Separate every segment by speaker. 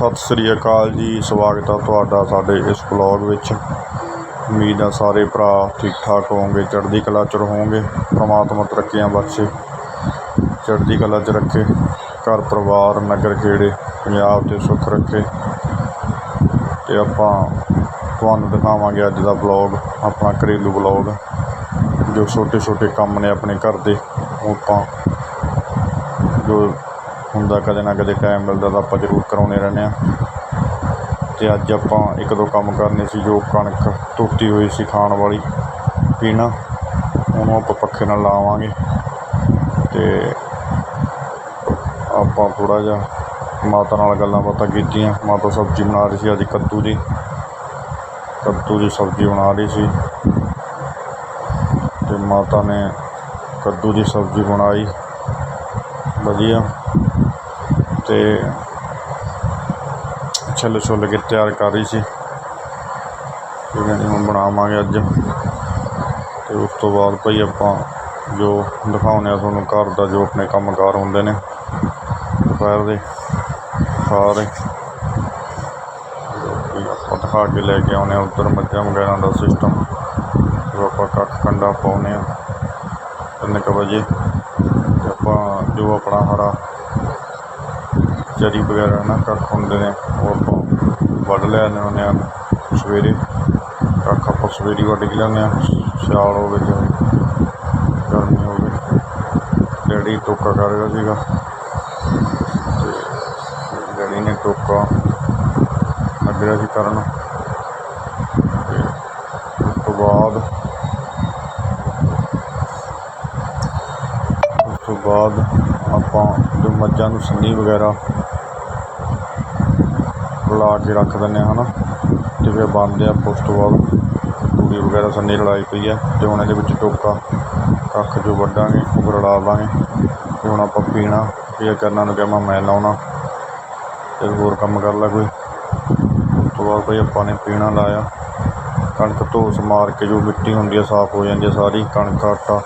Speaker 1: ਸਤਿ ਸ੍ਰੀ ਅਕਾਲ ਜੀ, ਸਵਾਗਤ ਹੈ ਤੁਹਾਡਾ ਸਾਡੇ ਇਸ ਬਲੌਗ ਵਿੱਚ। ਉਮੀਦ ਹੈ ਸਾਰੇ ਭਰਾ ਠੀਕ ਠਾਕ ਹੋਵੋਗੇ, ਚੜ੍ਹਦੀ ਕਲਾ ਚ ਰਹੋਗੇ, ਪ੍ਰਮਾਤਮਾ ਤਰੱਕੀਆਂ ਬਖਸ਼ੇ, ਚੜ੍ਹਦੀ ਕਲਾ ਚ ਰੱਖੇ, ਘਰ ਪਰਿਵਾਰ, ਨਗਰ ਖੇੜੇ, ਪੰਜਾਬ ਤੇ ਸੁੱਖ ਰੱਖੇ। ਤੇ ਆਪਾਂ ਤੁਹਾਨੂੰ ਦਿਖਾਵਾਂਗੇ ਅੱਜ ਦਾ ਬਲੌਗ ਆਪਣਾ ਘਰੇਲੂ ਬਲੌਗ ਜੋ ਛੋਟੇ ਛੋਟੇ ਕੰਮ ਨੇ ਆਪਣੇ ਘਰ ਦੇ। ਉਹ ਆਪਾਂ ਜੋ ਹੁੰਦਾ, ਕਦੇ ਨਾ ਕਦੇ ਟਾਈਮ ਮਿਲਦਾ ਤਾਂ ਆਪਾਂ ਜ਼ਰੂਰ ਕਰਾਉਂਦੇ ਰਹਿੰਦੇ ਹਾਂ। ਅਤੇ ਅੱਜ ਆਪਾਂ ਇੱਕ ਦੋ ਕੰਮ ਕਰਨੇ ਸੀ, ਜੋ ਕਣਕ ਧੋਤੀ ਹੋਈ ਸੀ ਖਾਣ ਵਾਲੀ, ਪੀਣਾ। ਉਹਨੂੰ ਆਪਾਂ ਪੱਖੇ ਨਾਲ ਲਾਵਾਂਗੇ। ਅਤੇ ਆਪਾਂ ਥੋੜ੍ਹਾ ਜਿਹਾ ਮਾਤਾ ਨਾਲ ਗੱਲਾਂ ਬਾਤਾਂ ਕੀਤੀਆਂ। ਮਾਤਾ ਸਬਜ਼ੀ ਬਣਾ ਰਹੀ ਸੀ, ਅੱਜ ਕੱਦੂ ਦੀ। ਕੱਦੂ ਦੀ ਸਬਜ਼ੀ ਬਣਾ ਰਹੀ ਸੀ। ਤੇ ਮਾਤਾ ਨੇ ਕੱਦੂ ਦੀ ਸਬਜ਼ੀ ਬਣਾਈ। ਵਧੀਆ। ਤੇ ਛਿੱਲ ਛੁੱਲ ਕੇ ਤਿਆਰ ਕਰ ਰਹੀ ਸੀ। ਤੇ ਕਹਿੰਦੀ ਹੁਣ ਬਣਾਵਾਂਗੇ ਅੱਜ। ਤੇ ਉਸ ਤੋਂ ਬਾਅਦ ਭਾਈ ਆਪਾਂ ਜੋ ਦਿਖਾਉਂਦੇ ਆ ਤੁਹਾਨੂੰ ਘਰ ਦਾ ਜੋ ਆਪਣੇ ਕੰਮਕਾਰ ਹੁੰਦੇ ਨੇ। ਦੁਪਹਿਰ ਦੇ ਸਾਰੇ। ਆਪਾਂ ਦਿਖਾ ਕੇ ਲੈ ਕੇ ਆਉਂਦੇ ਆ, ਉੱਧਰ ਮੱਝਾਂ ਵਗੈਰਾ ਦਾ ਸਿਸਟਮ ਜੋ ਆਪਾਂ ਕੱਖ ਕੰਡਾ ਪਾਉਂਦੇ ਆ। ਤਿੰਨ ਕੁ ਵਜੇ। ਤੇ ਆਪਾਂ ਜੋ ਆਪਣਾ ਹਰਾ ਚਰੀ ਵਗੈਰਾ ਨਾ ਕੱਖ ਹੁੰਦੇ ਨੇ, ਉਹ ਆਪਾਂ ਵੱਢ ਲਿਆਉਂਦੇ ਹੁੰਦੇ ਆ ਸਵੇਰੇ। ਕੱਖ ਆਪਾਂ ਸਵੇਰੇ ਵੱਢ ਕੇ ਲਿਆਉਂਦੇ ਹਾਂ, ਸਿਆਲ ਹੋਵੇ ਚਾਹੇ ਗਰਮੀ ਹੋਵੇ ਡੈਡੀ ਟੋਕਾ ਕਰ ਰਿਹਾ ਸੀਗਾ। ਤੇ ਡੈਡੀ ਨੇ ਟੋਕਾ ਲੱਗ ਰਿਹਾ ਸੀ ਕਰਨ। ਤੇ ਉਸ ਤੋਂ ਬਾਅਦ, ਉਸ ਤੋਂ ਬਾਅਦ ਆਪਾਂ ਜੋ ਮੱਝਾਂ ਨੂੰ ਸੰਨੀ ਵਗੈਰਾ ਲਾ ਕੇ ਰੱਖ ਦਿੰਦੇ ਹਾਂ ਨਾ ਅਤੇ ਫਿਰ ਬੰਨਦੇ ਆ, ਉਸ ਤੋਂ ਬਾਅਦ ਤੂੜੀ ਵਗੈਰਾ ਸੰਨੀ ਰਲਾਈ ਪਈ ਆ ਅਤੇ ਹੁਣ ਇਹਦੇ ਵਿੱਚ ਟੋਕਾ ਕੱਖ ਜੋ ਵੱਢਾਂਗੇ, ਉਹ ਰਲਾ ਦਾਂਗੇ ਅਤੇ ਹੁਣ ਆਪਾਂ ਪੀਣਾ, ਇਹ ਕਰਨਾ ਨੂੰ ਕਹਾਂ ਮੈਂ ਲਾਉਣਾ। ਤੇ ਹੋਰ ਕੰਮ ਕਰ ਲਾ ਕੋਈ। ਉਸ ਤੋਂ ਬਾਅਦ ਕੋਈ ਆਪਾਂ ਨੇ ਪੀਣਾ ਲਾਇਆ। ਕਣਕ ਧੋ ਮਾਰ ਕੇ ਜੋ ਮਿੱਟੀ ਹੁੰਦੀ ਆ, ਸਾਫ਼ ਹੋ ਜਾਂਦੀ ਆ ਸਾਰੀ, ਕਣਕ, ਆਟਾ।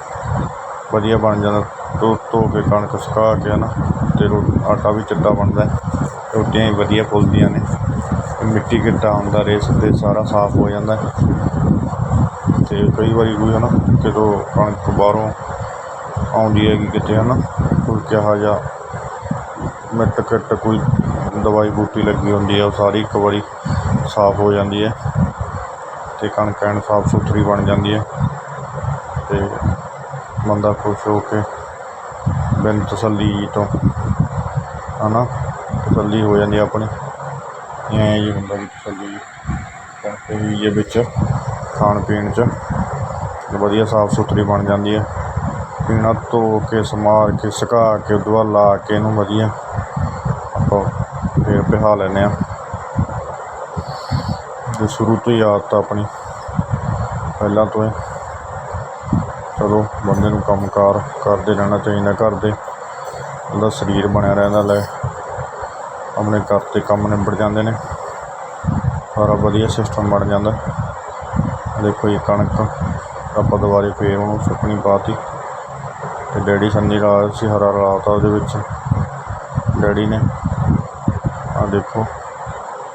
Speaker 1: ਵਧੀਆ ਬਣ ਜਾਂਦਾ। ਧੋ ਧੋ ਕੇ ਕਣਕ ਸੁਕਾ ਕੇ ਨਾ ਤੇ ਰੋ, ਆਟਾ ਵੀ ਚਿੱਟਾ ਬਣਦਾ। ਰੋਟੀਆਂ ਵੀ ਵਧੀਆ ਫੁੱਲਦੀਆਂ ਨੇ। ਮਿੱਟੀ ਘਿੱਟਾ ਹੁੰਦਾ, ਰੇਸ ਤੇ ਸਾਰਾ ਸਾਫ਼ ਹੋ ਜਾਂਦਾ। ਹੈ। ਤੇ ਕਈ ਵਾਰੀ ਕੋਈ ਹੈ ਨਾ ਜਦੋਂ ਕਣਕ ਬਾਹਰੋਂ ਆਉਂਦੀ ਹੈਗੀ ਕਿਤੇ ਹੈ ਨਾ ਕੋਈ ਕਿਹਾ ਜਾ ਮਿੱਟ ਕਿੱਟ ਕੋਈ ਦਵਾਈ ਬੂਟੀ ਲੱਗੀ ਹੁੰਦੀ ਹੈ ਉਹ ਸਾਰੀ ਇੱਕ ਵਾਰੀ ਸਾਫ਼ ਹੋ ਜਾਂਦੀ ਹੈ। ਤੇ ਕਣਕ ਐਨ ਸਾਫ਼ ਸੁਥਰੀ ਬਣ ਜਾਂਦੀ ਹੈ। ਤੇ ਬੰਦਾ ਖੁਸ਼ ਹੋ ਕੇ ਬਿਨ ਤਸੱਲੀ ਤੋਂ ਹਨਾ ਤਸੱਲੀ ਹੋ ਜਾਂਦੀ ਆਪਣੀ। ਐਂ ਜੀ ਹੁੰਦਾ ਵੀ ਤਸੱਲੀ ਕਰਕੇ ਵੀ ਇਹ ਵਿੱਚ ਖਾਣ ਪੀਣ 'ਚ ਵਧੀਆ ਸਾਫ਼ ਸੁਥਰੀ ਬਣ ਜਾਂਦੀ ਹੈ ਪੀਣਾ ਧੋ ਕੇ, ਸਮਾਰ ਕੇ, ਸੁਕਾ ਕੇ ਉਦੋਂ ਲਾ ਕੇ ਇਹਨੂੰ ਵਧੀਆ ਆਪਾਂ ਫਿਰ ਪਿਹਾ ਲੈਂਦੇ ਹਾਂ ਜੋ ਸ਼ੁਰੂ ਤੋਂ ਹੀ ਆਦਤ ਆਪਣੀ। ਪਹਿਲਾਂ ਤੋਂ ਹੀ। ਚਲੋ, ਬੰਦੇ ਨੂੰ ਕੰਮਕਾਰ ਕਰਦੇ ਰਹਿਣਾ ਚਾਹੀਦਾ ਘਰ ਦੇ। ਉਹਦਾ ਸਰੀਰ ਬਣਿਆ ਰਹਿੰਦਾ, ਲੈ ਆਪਣੇ ਘਰ ਦੇ ਕੰਮ ਨਿਬੜ ਜਾਂਦੇ ਨੇ। ਸਾਰਾ ਵਧੀਆ ਸਿਸਟਮ ਬਣ ਜਾਂਦਾ। ਦੇਖੋ ਇਹ ਕਣਕ, ਆਪਾਂ ਦੁਬਾਰੇ ਫੇਰ ਉਹਨੂੰ ਸੁੱਕਣੀ ਪਾਤੀ। ਤੇ ਡੈਡੀ ਸੰਨੀ ਲਾ ਸੀ ਹਰਾ ਰਾਤਾ ਉਹਦੇ ਵਿੱਚ। ਡੈਡੀ ਨੇ ਆ ਦੇਖੋ,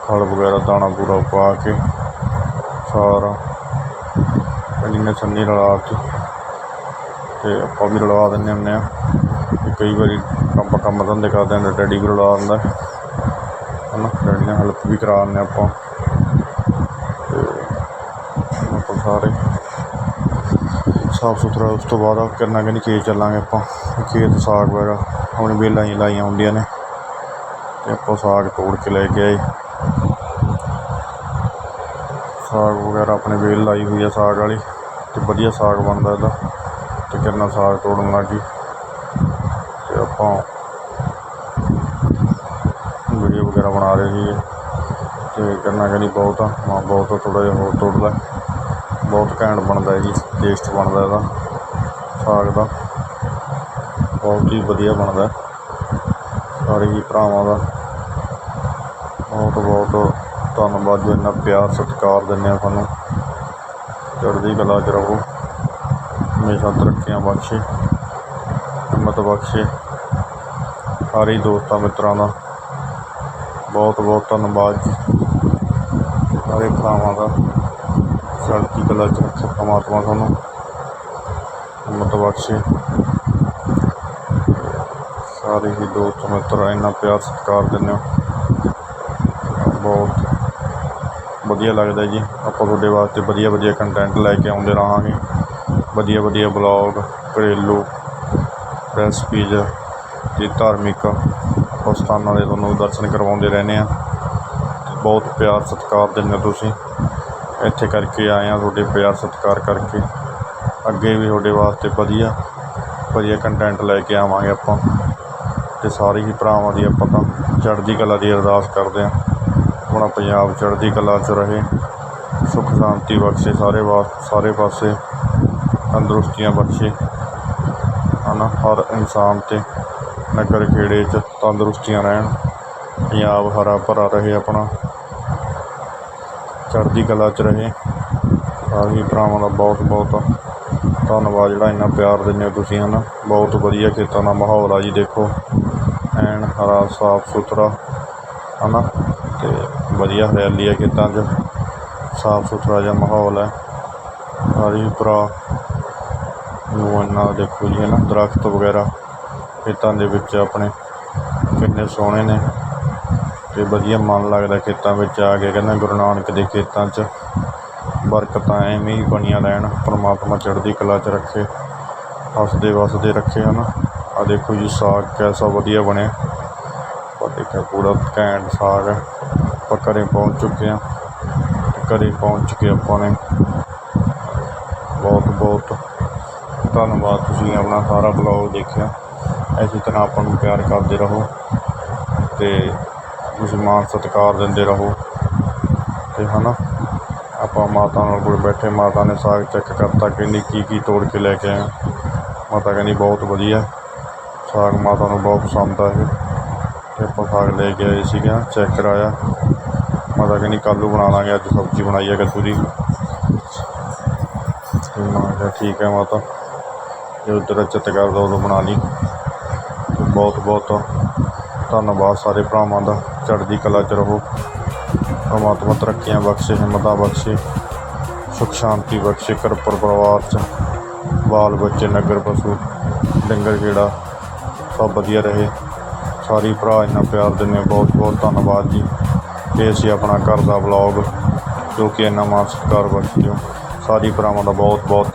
Speaker 1: ਖਲ ਵਗੈਰਾ, ਦਾਣਾ ਪੂਰਾ ਪਾ ਕੇ ਸਾਰਾ ਡੈਡੀ ਨੇ ਸੰਨੀ ਰਲਾ ਕੇ ਤੇ ਆਪਾਂ ਵੀ ਰਲਾ ਦਿੰਦੇ ਹੁੰਦੇ ਆ। ਤੇ ਕਈ ਵਾਰੀ ਆਪਾਂ ਕੰਮ ਧੰਦੇ ਕਰਦੇ ਹਾਂ ਡੈਡੀ ਵੀ ਰਲਾ ਦਿੰਦਾ। ਹਨਾ ਡੈਡੀ ਹੈਲਪ ਵੀ ਕਰਾ ਦਿੰਦੇ ਆਪਾਂ। ਤੇ ਆਪਾਂ ਸਾਰੇ ਸਾਫ਼ ਸੁਥਰਾ ਉਸ ਤੋਂ ਬਾਅਦ ਕਰਨਾ ਕਿ ਖੇਤ ਚੱਲਾਂਗੇ ਆਪਾਂ। ਖੇਤ, ਸਾਗ ਵਗੈਰਾ, ਆਪਣੀ ਵੇਲਾਂ ਹੀ ਲਾਈਆਂ ਹੁੰਦੀਆਂ ਨੇ। ਤੇ ਆਪਾਂ ਸਾਗ ਤੋੜ ਕੇ ਲੈ ਕੇ ਆਏ। ਸਾਗ ਵਗੈਰਾ ਆਪਣੇ ਵੇਲ ਲਾਈ ਹੋਈ ਆ ਸਾਗ ਵਾਲੀ, ਤੇ ਵਧੀਆ ਸਾਗ ਬਣਦਾ ਇਹਦਾ। ਤੇ ਕਿੰਨਾ ਸਾਗ ਤੋੜਨ ਲੱਗੀ ਤੇ ਆਪਾਂ ਵਗੈਰਾ ਬਣਾ ਰਹੇ ਸੀਗੇ। ਅਤੇ ਕਰਨਾ ਕਹਿੰਦੀ ਬਹੁਤ ਆ। ਮਾਂ ਬਹੁਤ ਥੋੜ੍ਹਾ ਜਿਹਾ ਹੋਰ ਤੋੜ ਲੈ ਬਹੁਤ ਘੈਂਟ ਬਣਦਾ ਜੀ ਟੇਸਟ ਬਣਦਾ ਇਹਦਾ, ਸਾਗ ਦਾ। ਬਹੁਤ ਹੀ ਵਧੀਆ ਬਣਦਾ ਸਾਰੇ ਹੀ ਭਰਾਵਾਂ ਦਾ। ਬਹੁਤ ਬਹੁਤ ਧੰਨਵਾਦ ਜੋ, ਇੰਨਾ ਪਿਆਰ ਸਤਿਕਾਰ ਦਿੰਦੇ ਆ ਸਾਨੂੰ ਚੜ੍ਹਦੀ ਕਲਾ 'ਚ ਰਹੋ। ਹਮੇਸ਼ਾ ਤਰੱਕੀਆਂ ਬਖਸ਼ੇ, ਹਿੰਮਤ ਬਖਸ਼ੇ। ਸਾਰੇ ਹੀ ਦੋਸਤਾਂ ਮਿੱਤਰਾਂ ਦਾ। ਬਹੁਤ ਬਹੁਤ ਧੰਨਵਾਦ ਜੀ। ਸਾਰੇ ਭਰਾਵਾਂ ਦਾ। ਚੜ੍ਹਦੀ ਕਲਾ ਚ ਰੱਖੇ ਪਰਮਾਤਮਾ ਤੁਹਾਨੂੰ। ਹਿੰਮਤ ਬਖਸ਼ੇ। ਸਾਰੇ ਹੀ ਦੋਸਤ ਮਿੱਤਰ ਇੰਨਾ ਪਿਆਰ ਸਤਿਕਾਰ ਦਿੰਦੇ ਹੋ। ਬਹੁਤ ਵਧੀਆ ਲੱਗਦਾ ਜੀ। ਆਪਾਂ ਤੁਹਾਡੇ ਵਾਸਤੇ ਵਧੀਆ ਵਧੀਆ ਕੰਟੈਂਟ ਲੈ ਕੇ ਆਉਂਦੇ ਰਹਾਂਗੇ। ਵਧੀਆ ਵਧੀਆ ਬਲੌਗ ਘਰੇਲੂ ਰੈਸਪੀਜ਼ ਤੇ ਧਾਰਮਿਕ ਆਪਾਂ ਸਥਾਨਾਂ ਦੇ ਤੁਹਾਨੂੰ ਦਰਸ਼ਨ ਕਰਵਾਉਂਦੇ ਰਹਿੰਦੇ ਆ। ਬਹੁਤ ਪਿਆਰ ਸਤਿਕਾਰ ਦਿੰਦੇ ਹੋ ਤੁਸੀਂ। ਇੱਥੇ ਕਰਕੇ ਆਏ ਆ ਤੁਹਾਡੇ ਪਿਆਰ ਸਤਿਕਾਰ ਕਰਕੇ। ਅੱਗੇ ਵੀ ਤੁਹਾਡੇ ਵਾਸਤੇ ਵਧੀਆ ਵਧੀਆ ਕੰਟੈਂਟ ਲੈ ਕੇ ਆਵਾਂਗੇ ਆਪਾਂ। ਤੇ ਸਾਰੇ ਹੀ ਭਰਾਵਾਂ ਦੀ ਆਪਾਂ ਤਾਂ ਚੜ੍ਹਦੀ ਕਲਾ ਦੀ ਅਰਦਾਸ ਕਰਦੇ ਹਾਂ ਆਪਣਾ ਪੰਜਾਬ ਚੜ੍ਹਦੀ ਕਲਾ 'ਚ ਰਹੇ। ਸੁੱਖ ਸ਼ਾਂਤੀ ਬਖਸ਼ੇ ਸਾਰੇ ਵਾ ਸਾਰੇ ਪਾਸੇ। ਤੰਦਰੁਸਤੀਆਂ ਬਖਸ਼ੇ। ਹਨਾ, ਹਰ ਇਨਸਾਨ ਤੇ। ਨਗਰ ਖੇੜੇ 'ਚ ਤੰਦਰੁਸਤੀਆਂ ਰਹਿਣ, ਪੰਜਾਬ ਹਰਾ ਭਰਾ ਰਹੇ ਆਪਣਾ, ਚੜ੍ਹਦੀ ਕਲਾ 'ਚ ਰਹੇ। ਸਾਰੇ ਭਰਾਵਾਂ ਦਾ ਬਹੁਤ ਬਹੁਤ ਧੰਨਵਾਦ ਜਿਹੜਾ ਇੰਨਾ ਪਿਆਰ ਦਿੰਦੇ ਹੋ ਤੁਸੀਂ, ਹਨਾ? ਬਹੁਤ ਵਧੀਆ ਖੇਤਾਂ ਦਾ ਮਾਹੌਲ ਆ ਜੀ, ਦੇਖੋ। ਐਨ ਹਰਾ, ਸਾਫ਼ ਸੁਥਰਾ, ਹਨਾ? ਤੇ ਵਧੀਆ ਹਰਿਆਲੀ ਹੈ ਖੇਤਾਂ 'ਚ। ਸਾਫ਼ ਸੁਥਰਾ ਜਿਹਾ ਮਾਹੌਲ ਹੈ ਸਾਰੇ ਭਰਾ ਨੂੰ ਇੰਨਾ ਦੇਖੋ ਜੀ, ਹਨਾ? ਦਰਖਤ ਵਗੈਰਾ ਖੇਤਾਂ ਦੇ ਵਿੱਚ ਆਪਣੇ ਕਿੰਨੇ ਸੋਹਣੇ ਨੇ ਅਤੇ ਵਧੀਆ ਮਨ ਲੱਗਦਾ ਖੇਤਾਂ ਵਿੱਚ ਆ ਕੇ, ਕਹਿੰਦਾ ਗੁਰੂ ਨਾਨਕ ਦੇ ਖੇਤਾਂ 'ਚ ਬਰਕਤਾਂ ਐਵੇਂ ਹੀ ਬਣੀਆਂ ਰਹਿਣ, ਪਰਮਾਤਮਾ ਚੜ੍ਹਦੀ ਕਲਾ 'ਚ ਰੱਖੇ, ਹੱਸਦੇ ਵਸਦੇ ਰੱਖੇ, ਹਨ। ਆ ਦੇਖੋ ਜੀ, ਸਾਗ ਕੈਸਾ ਵਧੀਆ ਬਣਿਆ। ਪਰ ਦੇਖਿਆ ਪੂਰਾ ਘੈਂਟ ਸਾਗ ਹੈ। ਆਪਾਂ ਘਰੇ ਪਹੁੰਚ ਚੁੱਕੇ ਹਾਂ। ਤੇ ਘਰੇ ਪਹੁੰਚ ਕੇ ਆਪਾਂ ਨੇ ਬਹੁਤ ਬਹੁਤ ਧੰਨਵਾਦ। ਤੁਸੀਂ ਆਪਣਾ ਸਾਰਾ ਬਲੌਗ ਦੇਖਿਆ। ਇਸੇ ਤਰ੍ਹਾਂ ਆਪਾਂ ਨੂੰ ਪਿਆਰ ਕਰਦੇ ਰਹੋ ਅਤੇ ਤੁਸੀਂ ਮਾਣ ਸਤਿਕਾਰ ਦਿੰਦੇ ਰਹੋ। ਅਤੇ ਹੈ ਨਾ ਆਪਾਂ ਮਾਤਾ ਨਾਲ ਕੋਲ ਬੈਠੇ, ਮਾਤਾ ਨੇ ਸਾਗ ਚੈੱਕ ਕਰਤਾ ਕਹਿੰਦੀ ਕੀ ਕੀ ਤੋੜ ਕੇ ਲੈ ਕੇ ਆਇਆ। ਮਾਤਾ ਕਹਿੰਦੀ, ਬਹੁਤ ਵਧੀਆ, ਸਾਗ ਮਾਤਾ ਨੂੰ ਬਹੁਤ ਪਸੰਦ ਆ ਇਹ। ਤੇ ਆਪਾਂ ਸਾਗ ਲੈ ਕੇ ਆਏ ਸੀਗਾ ਚੈੱਕ ਕਰਾਇਆ। ਮਾਤਾ ਕਹਿੰਦੀ, ਕੱਲ੍ਹ ਨੂੰ ਬਣਾ ਲਾਂਗੇ, ਅੱਜ ਸਬਜ਼ੀ ਬਣਾਈ ਹੈ ਕੱਦੂ ਦੀ ਤੇ ਮੈਂ ਕਿਹਾ, ਠੀਕ ਹੈ ਮਾਤਾ, ਜੇ ਤੇਰਾ ਚਿੱਤ ਕਰਦਾ, ਉਦੋਂ ਬਣਾ ਲਈ। ਬਹੁਤ ਬਹੁਤ ਧੰਨਵਾਦ ਸਾਰੇ ਭਰਾਵਾਂ ਦਾ। ਚੜ੍ਹਦੀ ਕਲਾ 'ਚ ਰਹੋ। ਪਰਮਾਤਮਾ ਤਰੱਕੀਆਂ ਬਖਸ਼ੇ, ਹਿੰਮਤਾਂ ਬਖਸ਼ੇ, ਸੁਖ ਸ਼ਾਂਤੀ ਬਖਸ਼ੇ ਕਰ ਪਰਿਵਾਰ 'ਚ, ਬਾਲ ਬੱਚੇ, ਨਗਰ ਪਸ਼ੂ, ਡੰਗਰ ਜਿਹੜਾ ਸਭ ਵਧੀਆ ਰਹੇ। ਸਾਰੀ ਭਰਾ ਇੰਨਾ ਪਿਆਰ ਦਿੰਦੇ ਬਹੁਤ ਬਹੁਤ ਧੰਨਵਾਦ ਜੀ। ਤੇ ਅਸੀਂ ਆਪਣਾ ਘਰ ਦਾ ਵਲੌਗ ਜੋ ਕਿ ਇੰਨਾ ਮਾਣ ਸਤਿਕਾਰ ਬਖਸ਼ਦੇ ਹੋ। ਸਾਰੀ ਭਰਾਵਾਂ ਦਾ ਬਹੁਤ ਬਹੁਤ